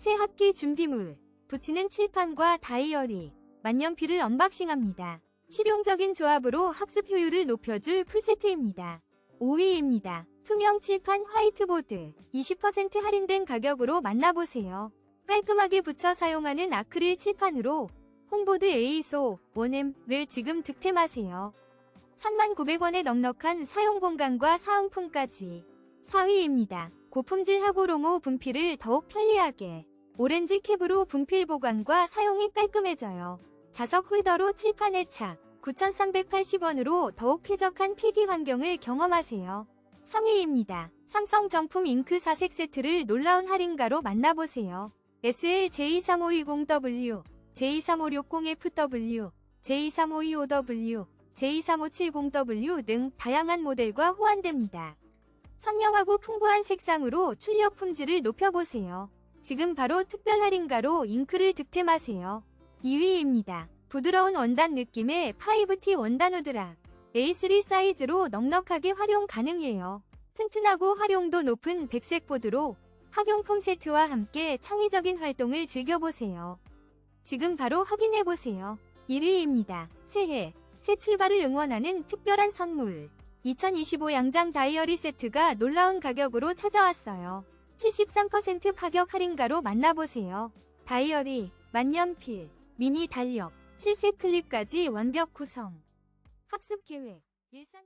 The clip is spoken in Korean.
새 학기 준비물, 붙이는 칠판과 다이어리, 만년필을 언박싱합니다. 실용적인 조합으로 학습 효율을 높여줄 풀세트입니다. 5위입니다. 투명 칠판 화이트보드 20% 할인된 가격으로 만나보세요. 깔끔하게 붙여 사용하는 아크릴 칠판으로 홍보드 에이소 1M을 지금 득템하세요. 39,000원의 넉넉한 사용 공간과 사은품까지 4위입니다. 고품질 하고롱호 분필을 더욱 편리하게 오렌지 캡으로 분필 보관과 사용이 깔끔해져요. 자석 홀더로 칠판에 착 9,380원으로 더욱 쾌적한 필기 환경을 경험하세요. 3위입니다. 삼성 정품 잉크 4색 세트를 놀라운 할인가로 만나보세요. SL J23520W, J23560FW, J23525W, J23570W 등 다양한 모델과 호환됩니다. 선명하고 풍부한 색상으로 출력 품질을 높여보세요. 지금 바로 특별 할인가로 잉크를 득템하세요. 2위입니다. 부드러운 원단 느낌의 5T 원단 우드락 A3 사이즈로 넉넉하게 활용 가능해요. 튼튼하고 활용도 높은 백색 보드로 학용품 세트와 함께 창의적인 활동을 즐겨보세요. 지금 바로 확인해보세요. 1위입니다. 새해, 새 출발을 응원하는 특별한 선물. 2025 양장 다이어리 세트가 놀라운 가격으로 찾아왔어요. 73% 파격 할인가로 만나보세요. 다이어리, 만년필, 미니 달력, 7색 클립까지 완벽 구성. 학습 계획, 일상